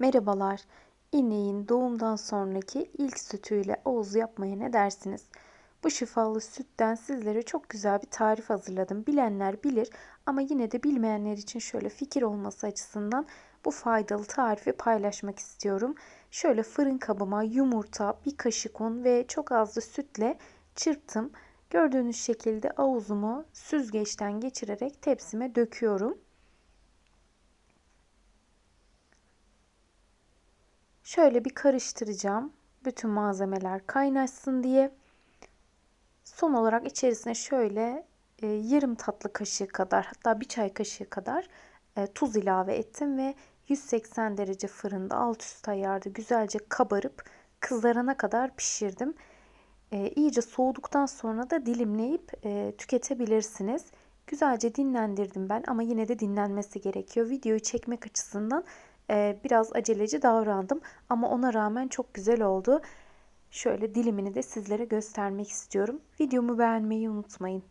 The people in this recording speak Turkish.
Merhabalar. İneğin doğumdan sonraki ilk sütüyle ağız yapmaya ne dersiniz? Bu şifalı sütten sizlere çok güzel bir tarif hazırladım. Bilenler bilir ama yine de bilmeyenler için şöyle fikir olması açısından bu faydalı tarifi paylaşmak istiyorum. Şöyle fırın kabıma yumurta, bir kaşık un ve çok az da sütle çırptım. Gördüğünüz şekilde avuzumu süzgeçten geçirerek tepsime döküyorum. Şöyle bir karıştıracağım. Bütün malzemeler kaynaşsın diye. Son olarak içerisine şöyle e, yarım tatlı kaşığı kadar hatta bir çay kaşığı kadar e, tuz ilave ettim ve 180 derece fırında alt üst ayarda güzelce kabarıp kızarana kadar pişirdim. E, iyice soğuduktan sonra da dilimleyip e, tüketebilirsiniz. Güzelce dinlendirdim ben ama yine de dinlenmesi gerekiyor. Videoyu çekmek açısından e, biraz aceleci davrandım ama ona rağmen çok güzel oldu. Şöyle dilimini de sizlere göstermek istiyorum. Videomu beğenmeyi unutmayın.